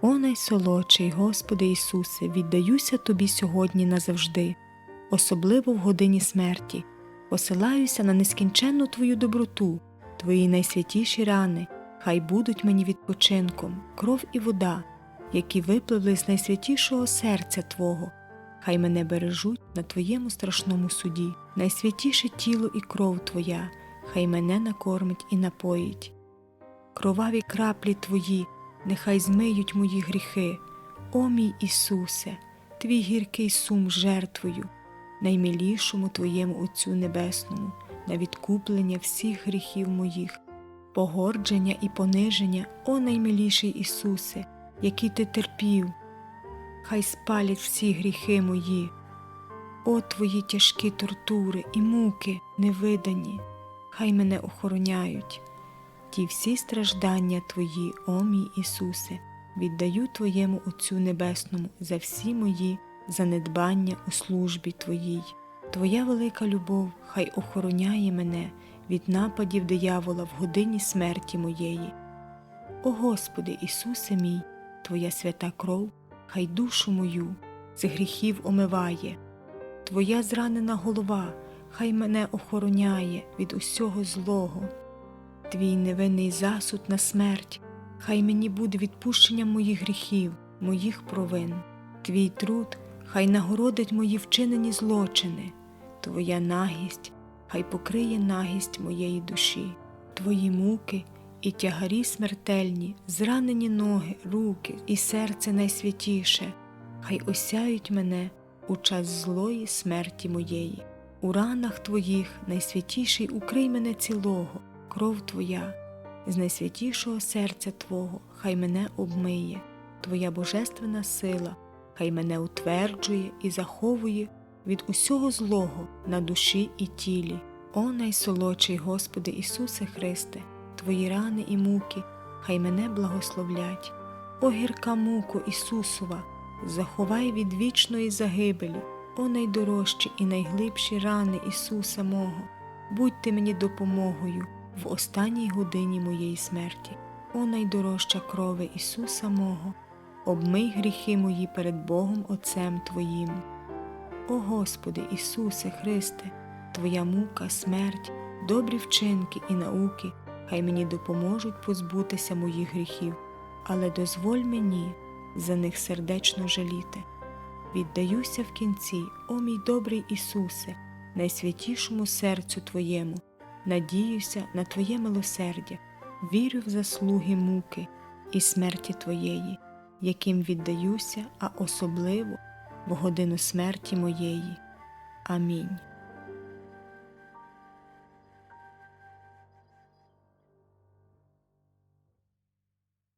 О найсолодший, Господи Ісусе, віддаюся Тобі сьогодні назавжди, особливо в годині смерті, посилаюся на нескінченну Твою доброту, Твої найсвятіші рани, хай будуть мені відпочинком, кров і вода, які випливли з найсвятішого серця Твого, хай мене бережуть на Твоєму страшному суді, найсвятіше тіло і кров Твоя, хай мене накормить і напоїть. Кроваві краплі Твої, нехай змиють мої гріхи. О мій Ісусе, твій гіркий сум жертвою, наймилішому Твоєму Отцю Небесному, на відкуплення всіх гріхів моїх, погордження і пониження, о наймиліший Ісусе, який ти терпів, хай спалять всі гріхи мої, о Твої тяжкі тортури і муки невидані, хай мене охороняють. Ті всі страждання Твої, о мій Ісусе, віддаю Твоєму Отцю Небесному за всі мої занедбання у службі Твоїй. Твоя велика любов хай охороняє мене від нападів диявола в годині смерті моєї. О Господи Ісусе мій, Твоя свята кров, хай душу мою з гріхів омиває, Твоя зранена голова, хай мене охороняє від усього злого. Твій невинний засуд на смерть, хай мені буде відпущенням моїх гріхів, моїх провин. Твій труд хай нагородить мої вчинені злочини, Твоя нагість хай покриє нагість моєї душі, Твої муки і тягарі смертельні, зранені ноги, руки і серце найсвятіше, хай осяють мене у час злої смерті моєї. У ранах Твоїх найсвятіший укрий мене цілого, кров Твоя, з найсвятішого серця Твого, хай мене обмиє, Твоя божественна сила, хай мене утверджує і заховує від усього злого на душі і тілі. О найсолодший Господи Ісусе Христе, Твої рани і муки, хай мене благословлять. О гірка муко Ісусова, заховай від вічної загибелі, о найдорожчі і найглибші рани Ісуса мого, будьте мені допомогою в останній годині моєї смерті, о найдорожча крови Ісуса мого, обмий гріхи мої перед Богом Отцем Твоїм. О Господи Ісусе Христе, Твоя мука, смерть, добрі вчинки і науки, хай мені допоможуть позбутися моїх гріхів, але дозволь мені за них сердечно жаліти. Віддаюся в кінці, о мій добрий Ісусе, найсвятішому серцю Твоєму, надіюся на Твоє милосердя, вірю в заслуги муки і смерті Твоєї, яким віддаюся, а особливо в годину смерті моєї. Амінь.